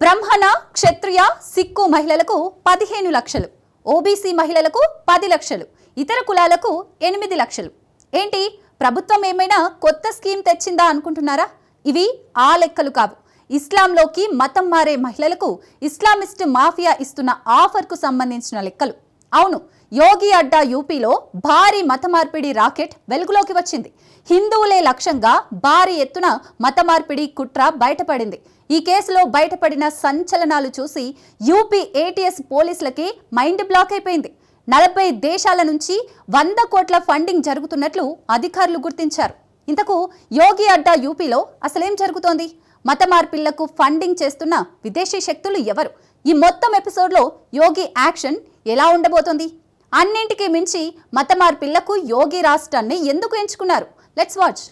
బ్రహ్మణ క్షత్రియ సిక్కు మహిళలకు పదిహేను లక్షలు. ఓబీసీ మహిళలకు పది లక్షలు. ఇతర కులాలకు ఎనిమిది లక్షలు. ఏంటి? ప్రభుత్వం ఏమైనా కొత్త స్కీమ్ తెచ్చిందా అనుకుంటున్నారా? ఇవి ఆ లెక్కలు కావు. ఇస్లాంలోకి మతం మారే మహిళలకు ఇస్లామిస్ట్ మాఫియా ఇస్తున్న ఆఫర్కు సంబంధించిన లెక్కలు. అవును యోగి అడ్డా యూపీలో భారీ మత మార్పిడి రాకెట్ వెలుగులోకి వచ్చింది. హిందువులే లక్ష్యంగా భారీ ఎత్తున మత మార్పిడి కుట్ర బయటపడింది. ఈ కేసులో బయటపడిన సంచలనాలు చూసి యూపీ ఏటీఎస్ పోలీసులకి మైండ్ బ్లాక్ అయిపోయింది. నలభై దేశాల నుంచి వంద కోట్ల ఫండింగ్ జరుగుతున్నట్లు అధికారులు గుర్తించారు. ఇంతకు యోగి అడ్డా యూపీలో అసలేం జరుగుతోంది? మత మార్పిళ్ళకు ఫండింగ్ చేస్తున్న విదేశీ శక్తులు ఎవరు? ఈ మొత్తం ఎపిసోడ్లో యోగి యాక్షన్ ఎలా ఉండబోతోంది? అన్నింటికీ మించి మత మార్పిళ్ళకు యోగి రాష్ట్రాన్ని ఎందుకు ఎంచుకున్నారు? లెట్స్ వాచ్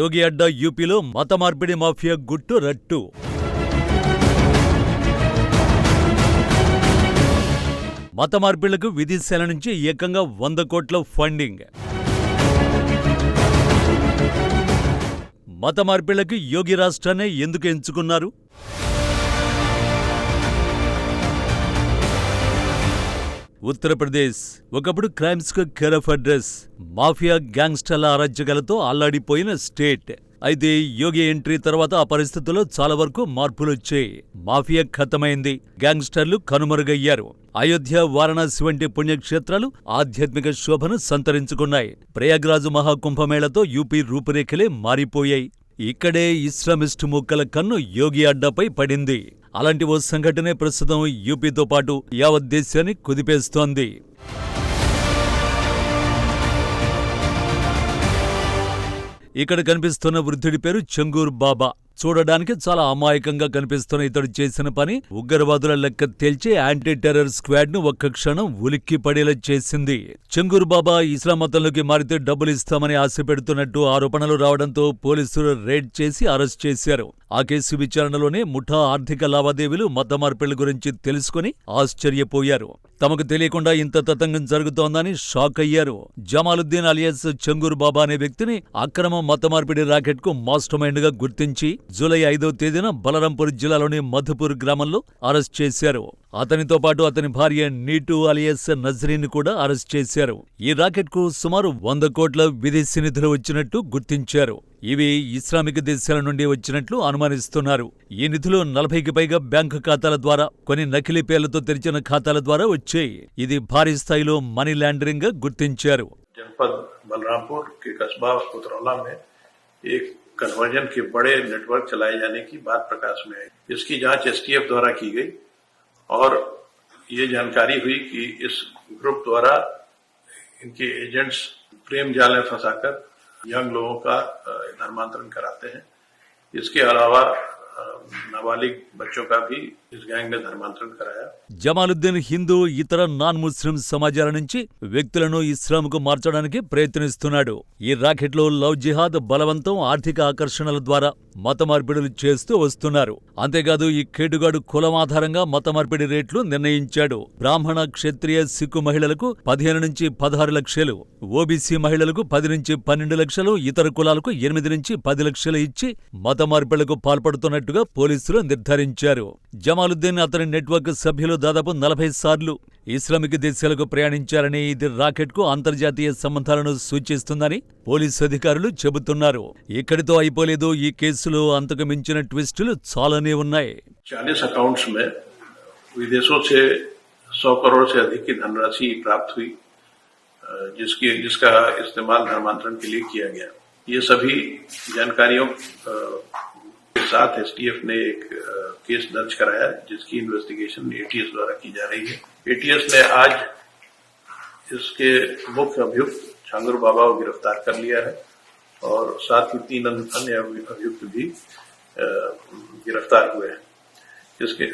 యోగి అడ్డా యూపీలో మత మార్పిడి మాఫియా గుట్టు రట్టు. మత మార్పిళ్ళకు విదేశాల నుంచి ఏకంగా వంద కోట్ల ఫండింగ్. మత మార్పిళ్ళకు యోగి రాష్ట్రాన్ని ఎందుకు ఎంచుకున్నారు? ఉత్తరప్రదేశ్. ఒకప్పుడు crimes care of address mafia గ్యాంగ్స్టర్ల అరాజ్యకలతో అల్లాడిపోయిన స్టేట్ అయితే యోగి ఎంట్రీ తర్వాత ఆ పరిస్థితుల్లో చాలా వరకు మార్పులొచ్చాయి మాఫియా ఖతమైంది. గ్యాంగ్స్టర్లు కనుమరుగయ్యారు. అయోధ్య వారణాసి వంటి పుణ్యక్షేత్రాలు ఆధ్యాత్మిక శోభను సంతరించుకున్నాయి. ప్రయాగ్రాజు మహాకుంభమేళతో యూపీ రూపురేఖలే మారిపోయాయి. ఇక్కడే ఇస్లామిస్టు ముక్కల కన్ను యోగి అడ్డాపై పడింది. అలాంటి ఓ సంఘటనే ప్రస్తుతం యూపీతో పాటు యావత్ దేశాన్ని కుదిపేస్తోంది. ఇక్కడ కనిపిస్తున్న వృద్ధుడి పేరు చెంగూర్ బాబా. చూడడానికి చాలా అమాయకంగా కనిపిస్తున్న ఇతడు చేసిన పని ఉగ్రవాదుల లెక్క తేల్చి యాంటీ టెర్రర్ స్క్వాడ్ను ఒక్క క్షణం ఉలిక్కి పడేలా చేసింది. చెంగూర్ బాబా ఇస్లాం మతంలోకి మారితే డబ్బులు ఇస్తామని ఆశ పెడుతున్నట్టు ఆరోపణలు రావడంతో పోలీసులు రేడ్ చేసి అరెస్ట్ చేశారు. ఆ కేసు విచారణలోనే ముఠా ఆర్థిక లావాదేవీలు మత మార్పిళ్ళ గురించి తెలుసుకుని ఆశ్చర్యపోయారు. తమకు తెలియకుండా ఇంత తతంగం జరుగుతోందని షాక్ అయ్యారు. జమాలుద్దీన్ అలియాస్ చంగూర్ బాబా అనే వ్యక్తిని అక్రమ మత మార్పిడి రాకెట్కు మాస్టర్ మైండ్గా గుర్తించి జూలై ఐదో తేదీన బలరాంపూర్ జిల్లాలోని మధుపూర్ గ్రామంలో అరెస్ట్ చేశారు. అతనితో పాటు అతని భార్య నీటు అలియాస్ నజరీని కూడా అరెస్ట్ చేశారు. ఈ రాకెట్కు సుమారు వంద కోట్ల విదేశీ నిధులు వచ్చినట్టు గుర్తించారు. ఇవి ఇస్లామిక్ దేశాల నుండి వచ్చినట్లు అనుమానిస్తున్నారు ఈ నిధులు నలభైకి పైగా బ్యాంకు ఖాతాల ద్వారా కొన్ని నకిలీ పేర్లతో తెరిచిన ఖాతాల ద్వారా వచ్చాయి ఇది భారీ స్థాయిలో మనీ లాండరింగ్ గా గుర్తించారు जनपद बलरामपुर के कस्बा पुतरौला में एक कन्वर्जन के बड़े नेटवर्क चलाए जाने की बात प्रकाश में आई इसकी जांच एसटीएफ द्वारा की गई और ये जानकारी हुई कि इस ग्रुप द्वारा इनके एजेंट्स प्रेम जाल में फंसाकर यंग लोगों का अ, धर्मांतरण कराते हैं इसके अलावा अ, नाबालिग बच्चों का भी इस गैंग ने धर्मांतरण कराया జమాలుద్దీన్ హిందూ ఇతర నాన్ ముస్లిం సమాజాల నుంచి వ్యక్తులను ఇస్లాంకు మార్చడానికి ప్రయత్నిస్తున్నాడు ఈ రాకెట్లో లవ్ జిహాద్ బలవంతం ఆర్థిక ఆకర్షణల ద్వారా మతమార్పిడులు చేస్తూ వస్తున్నారు. అంతేకాదు ఈ కేటుగాడు కులం ఆధారంగా రేట్లు నిర్ణయించాడు. బ్రాహ్మణ క్షత్రియ సిక్కు మహిళలకు పదిహేను నుంచి పదహారు లక్షలు. ఓబీసీ మహిళలకు పది నుంచి పన్నెండు లక్షలు. ఇతర కులాలకు ఎనిమిది నుంచి పది లక్షలు ఇచ్చి మతమార్పిడులకు పాల్పడుతున్నట్టుగా పోలీసులు నిర్ధారించారు. జమాలుద్దీన్ అతని నెట్వర్క్ సభ్యులు దాదాపు నలభై సార్లు ఇస్లామిక్ దేశాలకు ప్రయాణించారని ఇది రాకెట్ కు అంతర్జాతీయ సంబంధాలను సూచిస్తుందని పోలీసు అధికారులు చెబుతున్నారు ఇక్కడితో అయిపోలేదు ఈ కేసులో అంతకు మించిన ట్విస్టులు చాలానే ఉన్నాయి चालीस अकाउंट्स में विदेशों से 100 करोड़ से अधिक की धनराशि प्राप्त हुई अ, जिसकी जिसका इस्तेमाल धर्मांतरण के लिए किया गया ये सभी जानकारियों अ, के साथ एसटीएफ ने एक केस दर्ज कराया, जिसकी इन्वेस्टिगेशन एटीएस द्वारा की जा रही है। एटीएस ने आज इसके मुख्य अभियुक्त छांगुर बाबा को गिरफ़्तार कर लिया है, और साथ ही तीन अन्य अभियुक्त भी गिरफ़्तार हुए हैं। इसके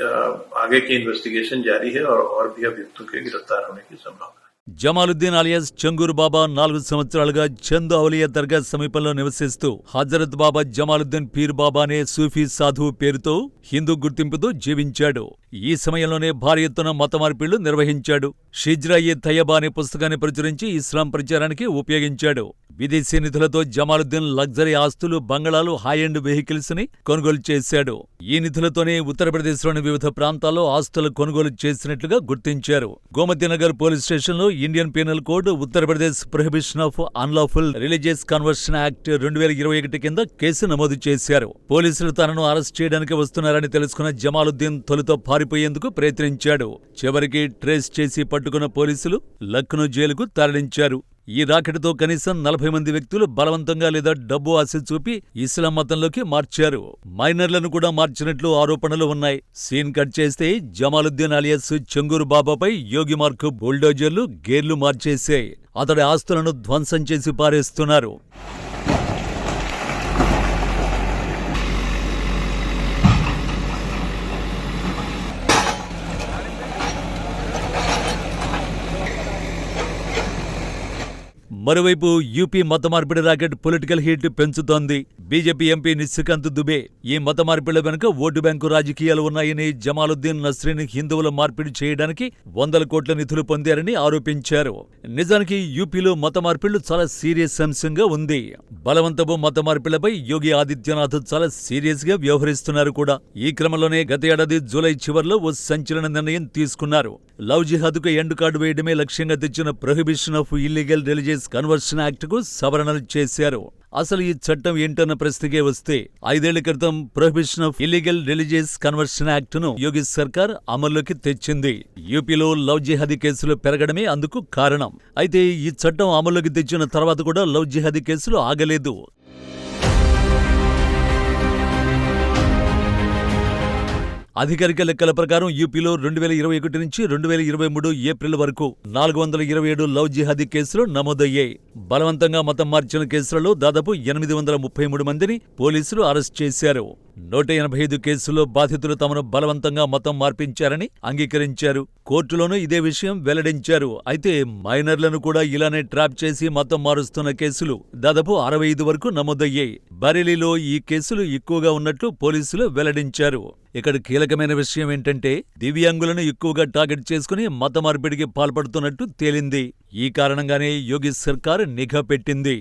आगे की इन्वेस्टिगेशन जारी है, और और भी अभियुक्तों के गिरफ़्तार होने की संभावना। జమాలుద్దీన్ అలియాస్ చంగూర్ బాబా నాలుగు సంవత్సరాలుగా చంద్ అవలియా దర్గా సమీపంలో నివసిస్తూ హజరత్ బాబా జమాలుద్దీన్ పీర్ బాబా అనే సూఫీ సాధువు పేరుతో హిందూ గుర్తింపుతో జీవించాడు. ఈ సమయంలోనే భారీ ఎత్తున మత మార్పిళ్ళు నిర్వహించాడు. షిజ్రాయి తయబా తయ్యబా అనే పుస్తకాన్ని ప్రచురించి ఇస్లాం ప్రచారానికి ఉపయోగించాడు. విదేశీ నిధులతో జమాలుద్దీన్ లగ్జరీ ఆస్తులు బంగళాలు హై అండ్ వెహికల్స్ని కొనుగోలు చేశాడు. ఈ నిధులతోనే ఉత్తరప్రదేశ్లోని వివిధ ప్రాంతాల్లో ఆస్తులు కొనుగోలు చేసినట్లుగా గుర్తించారు. గోమతినగర్ పోలీస్ స్టేషన్లో Indian penal code Uttar Pradesh prohibition of unlawful religious conversion act రెండు వేల ఇరవై ఒకటి కింద కేసు నమోదు చేశారు. పోలీసులు తనను అరెస్ట్ చేయడానికి వస్తున్నారని తెలుసుకున్న జమాలుద్దీన్ తొలుత పారిపోయేందుకు ప్రయత్నించాడు. చివరికి ట్రేస్ చేసి పట్టుకున్న పోలీసులు లక్నో జైలుకు తరలించారు. ఈ రాకెట్తో కనీసం నలభై మంది వ్యక్తులు బలవంతంగా లేదా డబ్బు ఆశ చూపి ఇస్లాం మతంలోకి మార్చారు. మైనర్లను కూడా మార్చినట్లు ఆరోపణలు ఉన్నాయి. సీన్ కట్ చేస్తే జమాలుద్దీన్ అలియస్ చెంగూరు బాబాపై యోగి మార్కు బుల్డోజర్లు గేర్లు మార్చేశాయి. అతడి ఆస్తులను ధ్వంసం చేసి పారేస్తున్నారు. మరోవైపు యూపీ మత మార్పిడి రాకెట్ పొలిటికల్ హీట్ పెంచుతోంది. బీజేపీ ఎంపీ నిశికాంత్ దుబే ఈ మతమార్పిడి వెనుక ఓటు బ్యాంకు రాజకీయాలు ఉన్నాయని జమాలుద్దీన్ నస్రీని హిందువుల మార్పిడి చేయడానికి వందల కోట్ల నిధులు పొందారని ఆరోపించారు. నిజానికి యూపీలో మత మార్పిళ్ళు చాలా సీరియస్ అంశంగా ఉంది. బలవంతపు మత మార్పిళ్ళపై యోగి ఆదిత్యనాథ్ చాలా సీరియస్గా వ్యవహరిస్తున్నారు కూడా. ఈ క్రమంలోనే గత ఏడాది జూలై చివర్లో ఓ సంచలన నిర్ణయం తీసుకున్నారు. లవ్ జిహాద్కు ఎండ్ కార్డు వేయడమే లక్ష్యంగా తెచ్చిన prohibition of illegal religious conversion యాక్ట్కు సవరణలు చేశారు. అసలు ఈ చట్టం ఏంటన్న ప్రశ్నకే వస్తే ఐదేళ్ళ క్రితం prohibition of illegal religious conversion యాక్ట్ను Yogi సర్కార్ అమల్లోకి తెచ్చింది. యూపీలో లవ్ జిహాదీ కేసులు పెరగడమే అందుకు కారణం. అయితే ఈ చట్టం అమల్లోకి తెచ్చిన తర్వాత కూడా లవ్ జిహాదీ కేసులు ఆగలేదు. అధికారిక లెక్కల ప్రకారం యూపీలో రెండు వేల ఇరవై ఒకటి నుంచి రెండు వేల ఇరవై మూడు ఏప్రిల్ వరకు నాలుగు వందల ఇరవై ఏడు లవ్ జిహాదీ కేసులు నమోదయ్యాయి. బలవంతంగా మతం మార్చిన కేసులలో దాదాపు ఎనిమిది వందల ముప్పై మూడు మందిని పోలీసులు అరెస్ట్ చేశారు. నూట ఎనభై ఐదు కేసుల్లో బాధితులు తమను బలవంతంగా మతం మార్పించారని అంగీకరించారు. కోర్టులోనూ ఇదే విషయం వెల్లడించారు. అయితే మైనర్లను కూడా ఇలానే ట్రాప్ చేసి మతం మారుస్తున్న కేసులు దాదాపు అరవై ఐదు వరకు నమోదయ్యాయి. బరేలీలో ఈ కేసులు ఎక్కువగా ఉన్నట్లు పోలీసులు వెల్లడించారు. ఇక్కడ కీలకమైన విషయం ఏంటంటే దివ్యాంగులను ఎక్కువగా టార్గెట్ చేసుకుని మత మార్పిడికి పాల్పడుతున్నట్టు తేలింది. ఈ కారణంగానే యోగి సర్కార్ నిఘా పెట్టింది.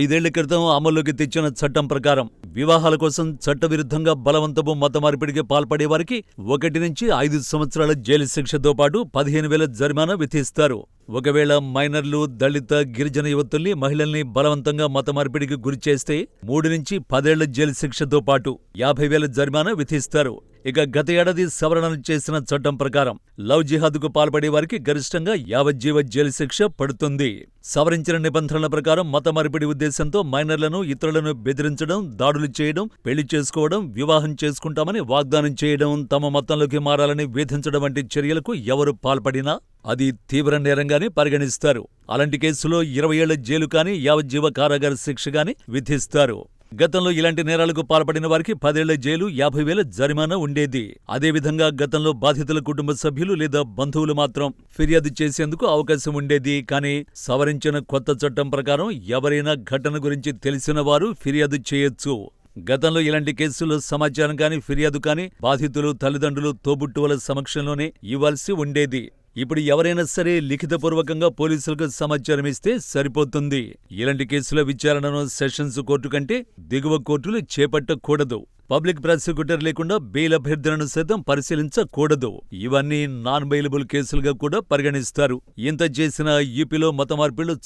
ఐదేళ్ళ క్రితం అమల్లోకి తెచ్చిన చట్టం ప్రకారం వివాహాల కోసం చట్టవిరుద్ధంగా బలవంతపు మత మార్పిడికి పాల్పడే వారికి ఒకటి నుంచి ఐదు సంవత్సరాల జైలు శిక్షతో పాటు పదిహేను వేల జరిమానా విధిస్తారు. ఒకవేళ మైనర్లు దళిత గిరిజన యువతుల్ని మహిళల్ని బలవంతంగా మత మార్పిడికి గురిచేస్తే మూడు నుంచి పదేళ్ళ జైలు శిక్షతో పాటు యాభై వేల జరిమానా విధిస్తారు. ఇక గత ఏడాది సవరణలు చేసిన చట్టం ప్రకారం లవ్ జిహాద్కు పాల్పడే వారికి గరిష్టంగా యావజ్జీవ జైలు శిక్ష పడుతుంది. సవరించిన నిబంధనల ప్రకారం మత మార్పిడి ఉద్దేశంతో మైనర్లను ఇతరులను బెదిరించడం దాడులు చేయడం పెళ్ళి చేసుకోవడం వివాహం చేసుకుంటామని వాగ్దానం చేయడం తమ మతంలోకి మారాలని వేధించడం వంటి చర్యలకు ఎవరు పాల్పడినా అది తీవ్ర నేరంగానే పరిగణిస్తారు. అలాంటి కేసులో ఇరవై ఏళ్ళ జైలు కానీ యావజ్జీవ కారాగార శిక్ష గాని విధిస్తారు. గతంలో ఇలాంటి నేరాలకు పాల్పడిన వారికి పదేళ్ళ జైలు యాభై వేల జరిమానా ఉండేది. అదేవిధంగా గతంలో బాధితుల కుటుంబ సభ్యులు లేదా బంధువులు మాత్రం ఫిర్యాదు చేసేందుకు అవకాశం ఉండేది. కానీ సవరించిన కొత్త చట్టం ప్రకారం ఎవరైనా ఘటన గురించి తెలిసిన వారు ఫిర్యాదు చేయొచ్చు. గతంలో ఇలాంటి కేసుల్లో సమాచారం కానీ ఫిర్యాదు కానీ బాధితులు తల్లిదండ్రులు తోబుట్టువుల సమక్షంలోనే ఇవ్వాల్సి ఉండేది. ఇప్పుడు ఎవరైనా సరే లిఖితపూర్వకంగా పోలీసులకు సమాచారం ఇస్తే సరిపోతుంది. ఇలాంటి కేసుల విచారణను సెషన్స్ కోర్టు కంటే దిగువ కోర్టులు చేపట్టకూడదు. పబ్లిక్ ప్రాసిక్యూటర్ లేకుండా బెయిల్ అభ్యర్థులను సైతం పరిశీలించకూడదు. ఇవన్నీ నాన్ బెయిలబుల్ కేసులుగా కూడా పరిగణిస్తారు. ఇంత చేసిన యూపీలో మత మార్పిళ్ళు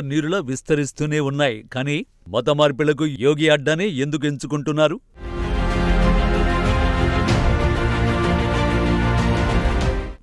నీరులా విస్తరిస్తూనే ఉన్నాయి. కానీ మత మార్పిళ్ళకు యోగి అడ్డానే ఎందుకు ఎంచుకుంటున్నారు?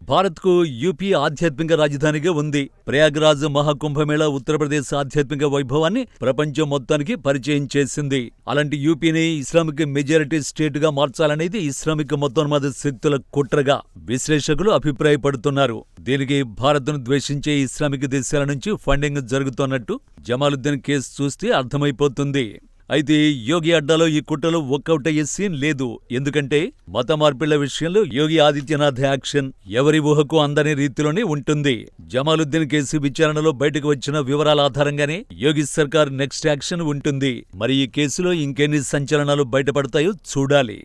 భారత్కు యూపీ ఆధ్యాత్మిక రాజధానిగా ఉంది. ప్రయాగ్రాజ్ మహాకుంభమేళ ఉత్తరప్రదేశ్ ఆధ్యాత్మిక వైభవాన్ని ప్రపంచం మొత్తానికి పరిచయం చేసింది. అలాంటి యూపీని ఇస్లామిక్ మెజారిటీ స్టేట్గా మార్చాలనేది ఇస్లామిక్ మొత్తోన్మాద శక్తుల కుట్రగా విశ్లేషకులు అభిప్రాయపడుతున్నారు. దీనికి భారత్ను ద్వేషించే ఇస్లామిక్ దేశాల నుంచి ఫండింగ్ జరుగుతున్నట్టు జమాలుద్దీన్ కేసు చూస్తే అర్థమైపోతుంది. అయితే యోగి అడ్డాలో ఈ కుట్రలో వర్కౌట్ అయ్యే సీన్ లేదు. ఎందుకంటే మత మార్పిళ్ళ విషయంలో యోగి ఆదిత్యనాథ్ యాక్షన్ ఎవరి ఊహకు అందని రీతిలోనే ఉంటుంది. జమాలుద్దీన్ కేసు విచారణలో బయటకు వచ్చిన వివరాల ఆధారంగానే యోగి సర్కార్ నెక్స్ట్ యాక్షన్ ఉంటుంది. మరి ఈ కేసులో ఇంకెన్ని సంచలనాలు బయటపడతాయో చూడాలి.